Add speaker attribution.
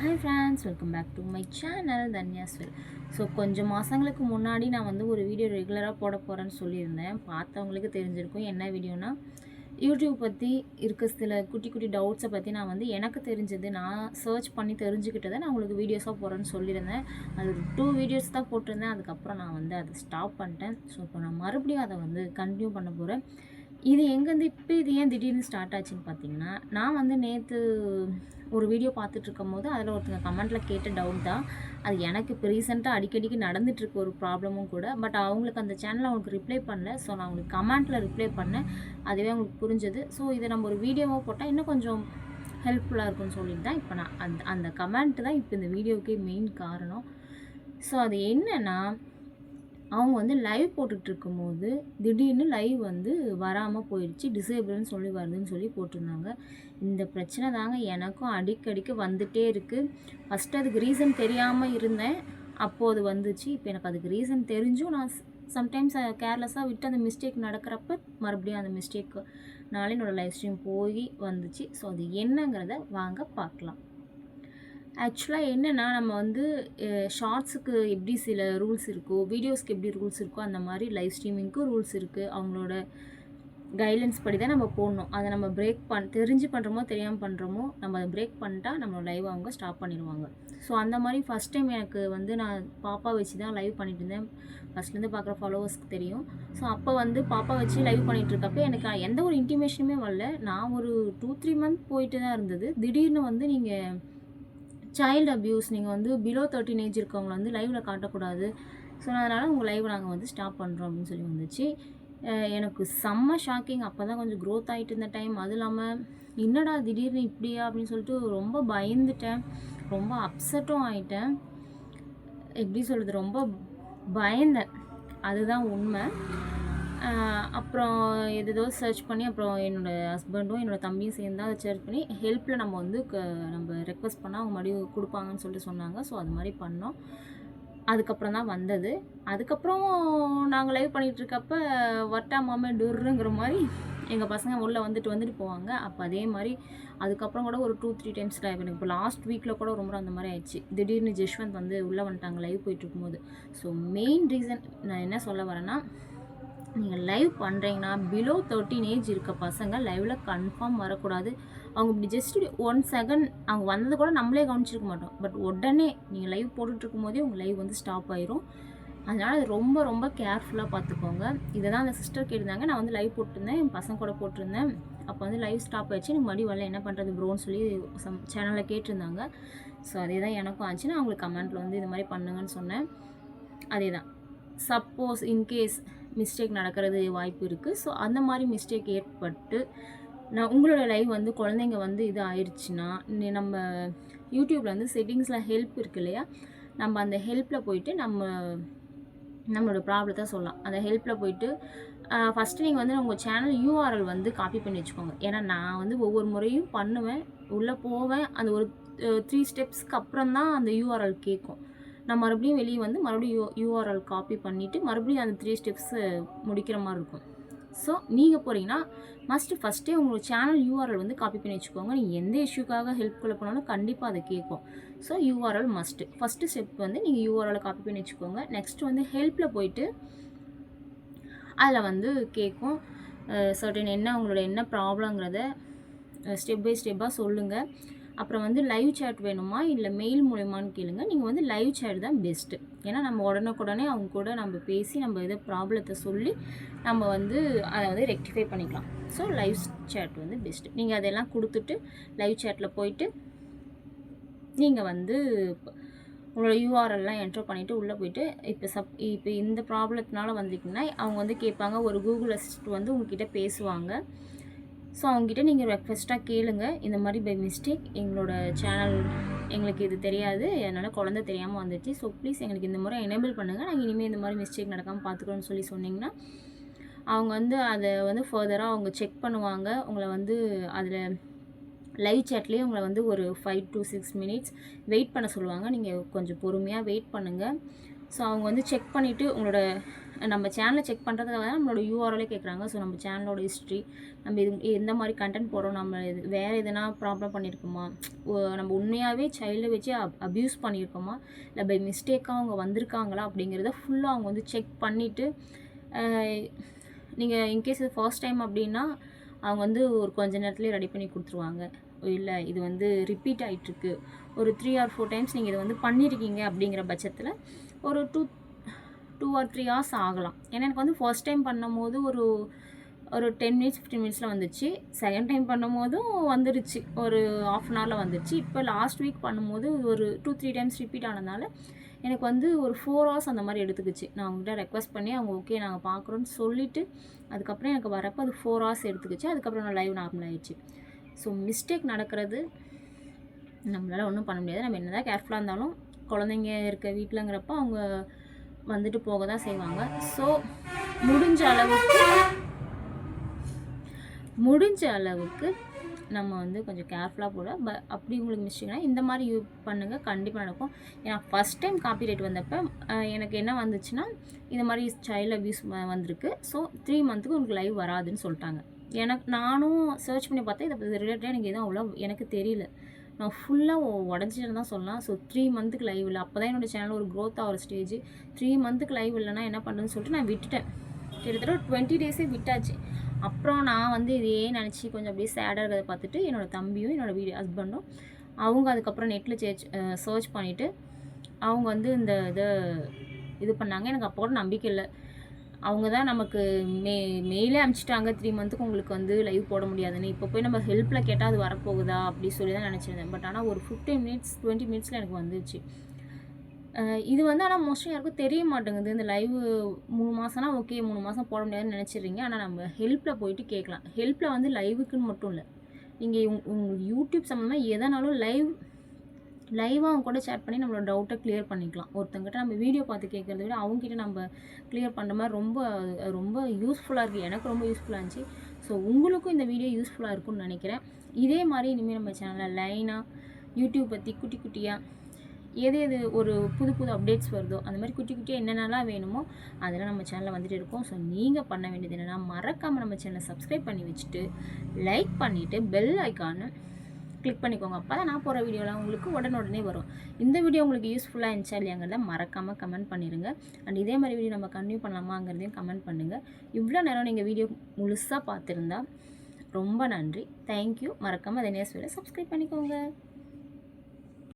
Speaker 1: Hi friends welcome back to my channel தன்யாஸ்வெல் so கொஞ்சம் மாதங்களுக்கு முன்னாடி நான் வந்து ஒரு வீடியோ ரெகுலராக போட போகிறேன்னு சொல்லியிருந்தேன். பார்த்தவங்களுக்கு தெரிஞ்சிருக்கும் என்ன வீடியோனா யூடியூப் பற்றி இருக்க சில குட்டி குட்டி டவுட்ஸை பற்றி நான் வந்து எனக்கு தெரிஞ்சது. நான் சர்ச் பண்ணி தெரிஞ்சுக்கிட்டதை நான் உங்களுக்கு வீடியோஸாக போகிறேன்னு சொல்லியிருந்தேன். அது ஒரு டூ வீடியோஸ் தான் போட்டிருந்தேன். அதுக்கப்புறம் நான் வந்து அதை ஸ்டாப் பண்ணிட்டேன். ஸோ இப்போ நான் மறுபடியும் அதை வந்து கண்டினியூ பண்ண போகிறேன் இது எங்கேருந்து இப்போ இது ஏன் திடீர்னு ஸ்டார்ட் ஆச்சுன்னு பார்த்தீங்கன்னா நான் வந்து நேற்று ஒரு வீடியோ பார்த்துட்டு இருக்கும் போது அதில் ஒருத்தங்க கமெண்ட்டில் கேட்ட டவுட் தான். அது எனக்கு இப்போ ரீசெண்டாக அடிக்கடிக்கு நடந்துட்டுருக்க ஒரு ப்ராப்ளமும் கூட. பட் அவங்களுக்கு அந்த சேனலில் அவங்களுக்கு ரிப்ளை பண்ணல. ஸோ நான் அவங்களுக்கு கமெண்ட்டில் ரிப்ளை பண்ணேன். அதுவே அவங்களுக்கு புரிஞ்சது. ஸோ இதை நம்ம ஒரு வீடியோவாக போட்டால் இன்னும் கொஞ்சம் ஹெல்ப்ஃபுல்லாக இருக்கும்னு சொல்லிட்டு தான் இப்போ நான் அந்த அந்த கமெண்ட் தான் இப்போ இந்த வீடியோவுக்கே மெயின் காரணம். ஸோ அது என்னென்னா அவங்க வந்து லைவ் போட்டுட்டு இருக்கும்போது திடீர்னு லைவ் வந்து வராமல் போயிடுச்சு. டிசேபிள்னு சொல்லி வருதுன்னு சொல்லி போட்டிருந்தாங்க. இந்த பிரச்சனை தாங்க எனக்கும் அடிக்கடிக்கு வந்துட்டே இருக்குது ஃபஸ்ட்டு அதுக்கு ரீசன் தெரியாமல் இருந்தேன். அப்போது வந்துச்சு. இப்போ எனக்கு அதுக்கு ரீசன் தெரிஞ்சும் நான் சம்டைம்ஸ் கேர்லெஸ்ஸாக விட்டு அந்த மிஸ்டேக் நடக்கிறப்ப மறுபடியும் அந்த மிஸ்டேக்குனால என்னோடய லைஃப் ஸ்ட்ரீம் போய் வந்துச்சு. ஸோ அது என்னங்கிறத வாங்க பார்க்கலாம். ஆக்சுவலாக என்னென்னா நம்ம வந்து ஷார்ட்ஸுக்கு எப்படி சில ரூல்ஸ் இருக்கோ வீடியோஸ்க்கு எப்படி ரூல்ஸ் இருக்கோ அந்த மாதிரி லைவ் ஸ்ட்ரீமிங்க்கும் ரூல்ஸ் இருக்குது அவங்களோட கைட்லைன்ஸ் படி தான் நம்ம போடணும். அதை நம்ம பிரேக் பண் தெரிஞ்சு பண்ணுறோமோ தெரியாமல் பண்ணுறோமோ நம்ம அதை பிரேக் பண்ணிட்டா நம்ம லைவ் அவங்க ஸ்டாப் பண்ணிடுவாங்க. ஸோ அந்த மாதிரி ஃபஸ்ட் டைம் எனக்கு வந்து நான் பாப்பா வச்சு தான் லைவ் பண்ணிட்டு இருந்தேன். ஃபஸ்ட்லேருந்து பார்க்குற ஃபாலோவர்ஸ்க்கு தெரியும். ஸோ அப்போ வந்து பாப்பா வச்சு லைவ் பண்ணிகிட்டு இருக்கப்போ எனக்கு எந்த ஒரு இன்டிமேஷனுமே வரல. நான் ஒரு டூ த்ரீ மந்த் போயிட்டு தான் இருந்தது. திடீர்னு வந்து நீங்கள் சைல்டு அப்யூஸ் நீங்கள் வந்து பிலோ தேர்ட்டின் ஏஜ் இருக்கவங்கள வந்து லைவில் காட்டக்கூடாது. ஸோ அதனால் உங்கள் லைவ் நாங்கள் வந்து ஸ்டாப் பண்ணுறோம் அப்படின்னு சொல்லி வந்துச்சு. எனக்கு செம்ம ஷாக்கிங் அப்போ தான் கொஞ்சம் க்ரோத் ஆகிட்டு இருந்த டைம் அதுவும் இல்லாமல் என்னடா திடீர்னு இப்படியா? அப்படின்னு சொல்லிட்டு ரொம்ப பயந்துட்டேன். ரொம்ப அப்செட்டும் ஆகிட்டேன் எப்படி சொல்கிறது ரொம்ப பயந்தேன். அதுதான் உண்மை. அப்புறம் எதோ சர்ச் பண்ணி அப்புறம் என்னோடய ஹஸ்பண்டும் என்னோடய தம்பியும் சேர்ந்து அதை சர்ச் பண்ணி ஹெல்ப்பில் நம்ம வந்து க நம்ம ரெக்வஸ்ட் பண்ணால் அவங்க மறுபடியும் கொடுப்பாங்கன்னு சொல்லிட்டு சொன்னாங்க. ஸோ அது மாதிரி பண்ணோம். அதுக்கப்புறம் தான் வந்தது. அதுக்கப்புறம் நாங்கள் லைவ் பண்ணிகிட்ருக்கப்ப வட்டா மாமே டொருங்கிற மாதிரி எங்கள் பசங்க உள்ளே வந்துட்டு வந்துட்டு போவாங்க. அப்போ அதே மாதிரி அதுக்கப்புறம் கூட ஒரு டூ த்ரீ டைம்ஸ் லைவ் எனக்கு. இப்போ லாஸ்ட் வீக்கில் கூட ரொம்ப அந்த மாதிரி ஆயிடுச்சு. திடீர்னு ஜெஷ்வந்த் வந்து உள்ளே வந்துட்டாங்க லைவ் போயிட்டு இருக்கும்போது. ஸோ மெயின் ரீசன் நான் என்ன சொல்ல வரேன்னா நீங்கள் லைவ் பண்ணுறீங்கன்னா பிலோ தேர்ட்டின் ஏஜ் இருக்க பசங்க லைவில் கன்ஃபார்ம் வரக்கூடாது. அவங்க இப்படி ஜஸ்ட் ஒன் செகண்ட் அவங்க வந்தது கூட நம்மளே கவனிச்சிருக்க மாட்டோம். பட் உடனே நீங்கள் லைவ் போட்டுட்ருக்கும் போதே உங்கள் லைவ் வந்து ஸ்டாப் ஆயிரும். அதனால் அது ரொம்ப ரொம்ப கேர்ஃபுல்லாக பார்த்துக்கோங்க. இதை தான் அந்த சிஸ்டர் கேட்டிருந்தாங்க. நான் வந்து லைவ் போட்டிருந்தேன். என் பசங்க கூட போட்டிருந்தேன். அப்போ வந்து லைவ் ஸ்டாப் ஆயிடுச்சு. எனக்கு மறுபடியும் வரல என்ன பண்ணுறது ப்ரோன்னு சொல்லி சம் சேனலில் கேட்டிருந்தாங்க. ஸோ அதே தான் எனக்கும் ஆச்சு. நான் அவங்களுக்கு கமெண்ட்டில் வந்து இது மாதிரி பண்ணுங்கன்னு சொன்னேன். அதே தான் சப்போஸ் இன்கேஸ் மிஸ்டேக் நடக்கிறது வாய்ப்பு இருக்குது ஸோ அந்த மாதிரி மிஸ்டேக் ஏற்பட்டு நான் உங்களோட லைவ் வந்து குழந்தைங்க வந்து இது ஆயிடுச்சுன்னா நம்ம யூடியூப்பில் வந்து செட்டிங்ஸில் ஹெல்ப் இருக்கு இல்லையா? நம்ம அந்த ஹெல்ப்பில் போயிட்டு நம்ம நம்மளோட ப்ராப்ளத்தை சொல்லலாம். அந்த ஹெல்ப்பில் போயிட்டு ஃபஸ்ட்டு நீங்கள் வந்து உங்கள் சேனல் யூஆர்எல் வந்து காப்பி பண்ணி வச்சுக்கோங்க. ஏன்னா நான் வந்து ஒவ்வொரு முறையும் பண்ணுவேன். உள்ளே போவேன். அந்த ஒரு த்ரீ ஸ்டெப்ஸ்க்கு அப்புறம் தான் அந்த யூஆர்எல் கேட்கும். நான் மறுபடியும் வெளியே வந்து மறுபடியும் யூ யூஆர்எல் காப்பி பண்ணிவிட்டு மறுபடியும் அந்த த்ரீ ஸ்டெப்ஸு முடிக்கிற மாதிரி இருக்கும். ஸோ நீங்கள் போகிறீங்கன்னா மஸ்ட்டு ஃபஸ்ட்டே உங்களோட சேனல் யூஆர்எல் வந்து காப்பி பண்ணி வச்சுக்கோங்க. நீங்கள் எந்த இஷ்யூக்காக ஹெல்ப்குள்ளே போனாலும் கண்டிப்பாக அதை கேட்கும். So URL must first step வந்து நீங்கள் யூஆர்எல் காப்பி பண்ணி வச்சுக்கோங்க. நெக்ஸ்ட் வந்து ஹெல்ப்பில் போயிட்டு அதில் வந்து கேட்கும் சர்டன் என்ன உங்களோட என்ன ப்ராப்ளங்கிறத ஸ்டெப் பை ஸ்டெப்பாக சொல்லுங்கள் அப்புறம் வந்து லைவ் சேட் வேணுமா இல்லை மெயில் மூலயமான்னு கேளுங்க. நீங்கள் வந்து லைவ் சேட் தான் பெஸ்ட்டு ஏன்னா நம்ம உடனுக்குடனே அவங்க கூட நம்ம பேசி நம்ம இதை ப்ராப்ளத்தை சொல்லி நம்ம வந்து அதை வந்து ரெக்டிஃபை பண்ணிக்கலாம். ஸோ லைவ் சேட் வந்து பெஸ்ட்டு நீங்கள் அதெல்லாம் கொடுத்துட்டு லைவ் சேட்டில் போயிட்டு நீங்கள் வந்து உங்களோட யூஆர்எல்லாம் என்ட்ரு பண்ணிவிட்டு உள்ளே போயிட்டு இப்போ சப் இப்போ இந்த ப்ராப்ளத்தினால வந்திருக்குன்னா அவங்க வந்து கேட்பாங்க. ஒரு கூகுள் அசிஸ்ட் வந்து உங்ககிட்ட பேசுவாங்க. ஸோ அவங்ககிட்ட நீங்கள் ரெக்வெஸ்ட்டாக கேளுங்க. இந்த மாதிரி பை மிஸ்டேக் எங்களோட சேனல் எங்களுக்கு இது தெரியாது. அதனால் குழந்த தெரியாமல் வந்துச்சு. ஸோ ப்ளீஸ் எங்களுக்கு இந்த முறை எனேபிள் பண்ணுங்கள் நாங்கள் இனிமேல் இந்த மாதிரி மிஸ்டேக் நடக்காமல் பார்த்துக்கணும்னு சொல்லி சொன்னிங்கன்னா அவங்க வந்து அதை வந்து ஃபர்தராக அவங்க செக் பண்ணுவாங்க. உங்களை வந்து அதில் லைவ் சேட்லேயே உங்களை வந்து ஒரு five to six minutes wait பண்ண சொல்லுவாங்க. நீங்கள் கொஞ்சம் பொறுமையாக வெயிட் பண்ணுங்கள் ஸோ அவங்க வந்து செக் பண்ணிவிட்டு உங்களோட நம்ம சேனலை செக் பண்ணுறதுக்காக தான் நம்மளோட யூஆர்எலே கேட்குறாங்க ஸோ நம்ம சேனலோட ஹிஸ்ட்ரி நம்ம இது எந்த மாதிரி கண்டென்ட் போடுறோம் நம்ம இது வேறு எதனா ப்ராப்ளம் பண்ணியிருக்கோமா ஓ- நம்ம உண்மையாகவே சைல்டை வச்சு அப் அப்யூஸ் பண்ணியிருக்கோமா இல்லை பை மிஸ்டேக்காக அவங்க வந்திருக்காங்களா? அப்படிங்கிறத ஃபுல்லாக அவங்க வந்து செக் பண்ணிவிட்டு நீங்கள் இன்கேஸ் இது ஃபர்ஸ்ட் டைம் அப்படின்னா அவங்க வந்து ஒரு கொஞ்ச நேரத்துலேயே ரெடி பண்ணி கொடுத்துருவாங்க. இல்லை இது வந்து ரிப்பீட் ஆகிட்டுருக்கு ஒரு த்ரீ ஆர் ஃபோர் டைம்ஸ் நீங்கள் இதை வந்து பண்ணியிருக்கீங்க அப்படிங்கிற பட்சத்தில் ஒரு two two or three hours ஆகலாம். ஏன்னா எனக்கு வந்து ஃபர்ஸ்ட் டைம் பண்ணும்போது ஒரு ஒரு டென் மினிட்ஸ் ஃபிஃப்டின் மினிட்ஸில் வந்துச்சு. செகண்ட் டைம் பண்ணும்போதும் வந்துருச்சு. ஒரு ஆஃப் அன் ஹவரில் வந்துருச்சு. இப்போ லாஸ்ட் வீக் பண்ணும்போது ஒரு டூ த்ரீ டைம்ஸ் ரிப்பீட் ஆனதுனால எனக்கு வந்து ஒரு ஃபோர் ஹவர்ஸ் அந்த மாதிரி எடுத்துக்கிச்சு. நான் அவங்ககிட்ட ரெக்வஸ்ட் பண்ணி அவங்க ஓகே நாங்கள் பார்க்குறோன்னு சொல்லிவிட்டு அதுக்கப்புறம் எனக்கு வரப்போ அது ஃபோர் ஹவர்ஸ் எடுத்துக்கிச்சு. அதுக்கப்புறம் நான் லைவ் நார்மல் ஆயிடுச்சு. ஸோ மிஸ்டேக் நடக்கிறது. நம்மளால் ஒன்றும் பண்ண முடியாது. நம்ம என்ன தான் கேர்ஃபுல்லாக இருந்தாலும் குழந்தைங்க இருக்க வீட்டிலங்கிறப்ப அவங்க வந்துட்டு போக தான் செய்வாங்க. ஸோ முடிஞ்ச அளவுக்கு முடிஞ்ச அளவுக்கு நம்ம வந்து கொஞ்சம் கேர்ஃபுல்லாக போட ப அப்படி உங்களுக்கு மிஸ்டேக்னா இந்த மாதிரி யூ பண்ணுங்கள் கண்டிப்பாக நடக்கும். ஏன்னா ஃபஸ்ட் டைம் காப்பி ரைட் வந்தப்போ எனக்கு என்ன வந்துச்சுன்னா இந்த மாதிரி சைல்டு அபியூஸ் வந்திருக்கு. ஸோ த்ரீ மந்த்துக்கு உங்களுக்கு லைவ் வராதுன்னு சொல்லிட்டாங்க. எனக்கு நானும் சர்ச் பண்ணி பார்த்தேன். இதை ரிலேட்டடாக எனக்கு எதுவும் அவ்வளோ எனக்கு தெரியல. நான் ஃபுல்லாக உடஞ்சிட்டு தான் சொல்லலாம். ஸோ த்ரீ மந்த்துக்கு லைவ் இல்லை. அப்போ தான் என்னோடய சேனல் ஒரு க்ரோத் ஆகிற ஸ்டேஜ் த்ரீ மந்த்துக்கு லைவ் இல்லைன்னா என்ன பண்ணுறதுன்னு சொல்லிட்டு நான் விட்டுட்டேன். கிட்டத்தட்ட ஒரு டுவெண்ட்டி டேஸே விட்டாச்சு. அப்புறம் நான் வந்து இதே நினச்சி கொஞ்சம் அப்படியே சேடாக இருக்கிறத பார்த்துட்டு என்னோடய தம்பியும் என்னோட வீடு ஹஸ்பண்டும் அவங்க அதுக்கப்புறம் நெட்டில் சேர்ச் சர்ச் பண்ணிவிட்டு அவங்க வந்து இந்த இதை இது பண்ணாங்க. எனக்கு அப்போ கூட நம்பிக்கை இல்லை. அவங்க தான் நமக்கு மே மெயிலே அனுப்பிச்சிட்டாங்க த்ரீ மந்த்துக்கு உங்களுக்கு வந்து லைவ் போட முடியாதுன்னு. இப்போ போய் நம்ம ஹெல்ப்பில் கேட்டால் அது வரப்போகுதா? அப்படி சொல்லி தான் நினச்சிருந்தேன். பட் ஆனால் ஒரு ஃபிஃப்டீன் மினிட்ஸ் டுவெண்ட்டி மினிட்ஸில் எனக்கு வந்துச்சு. இது வந்து ஆனால் மோஸ்ட்லி யாருக்கும் தெரிய மாட்டேங்குது. இந்த லைவ் மூணு மாதம்னா ஓகே மூணு மாதம் போட முடியாதுன்னு நினச்சிடுறீங்க. ஆனால் நம்ம ஹெல்ப்பில் போயிட்டு கேட்கலாம். ஹெல்ப்பில் வந்து லைவுக்குன்னு மட்டும் இல்லை. நீங்கள் உங்களுக்கு யூடியூப் சம்மந்தமாக எதனாலும் லைவ் லைவாக அவங்க கூட சேட் பண்ணி நம்மளோட டவுட்டை க்ளியர் பண்ணிக்கலாம். ஒருத்தங்கிட்ட நம்ம வீடியோ பார்த்து கேட்குறத விட அவங்ககிட்ட நம்ம க்ளியர் பண்ணுற மாதிரி ரொம்ப ரொம்ப யூஸ்ஃபுல்லாக இருக்குது எனக்கு ரொம்ப யூஸ்ஃபுல்லாக இருந்துச்சு. ஸோ உங்களுக்கும் இந்த வீடியோ யூஸ்ஃபுல்லாக இருக்கும்னு நினைக்கிறேன். இதே மாதிரி இனிமேல் நம்ம சேனலில் லைனாக யூடியூப் பற்றி குட்டி குட்டியாக எது எது ஒரு புது புது அப்டேட்ஸ் வருதோ அந்த மாதிரி குட்டி குட்டியாக என்னென்னலாம் வேணுமோ அதெல்லாம் நம்ம சேனலில் வந்துட்டு இருக்கோம். ஸோ நீங்கள் பண்ண வேண்டியது என்னென்னா மறக்காமல் நம்ம சேனலை சப்ஸ்கிரைப் பண்ணி வச்சுட்டு லைக் பண்ணிவிட்டு பெல் ஐக்கானு கிளிக் பண்ணிக்கோங்க. அப்போ தான் நான் போகிற வீடியோலாம் உங்களுக்கு உடனுடனே வரும். இந்த வீடியோ உங்களுக்கு யூஸ்ஃபுல்லாக இருந்துச்சா இல்லையாங்கிறத மறக்காமல் கமெண்ட் பண்ணிடுங்க அண்ட் இதே மாதிரி வீடியோ நம்ம கன்டினியூ பண்ணலாமாங்கிறதையும் கமெண்ட் பண்ணுங்கள் இவ்வளோ நேரம் நீங்கள் வீடியோ முழுசாக பார்த்துருந்தா ரொம்ப நன்றி. தேங்க்யூ மறக்காமல் அதை நேஸ் சப்ஸ்கிரைப் பண்ணிக்கோங்க.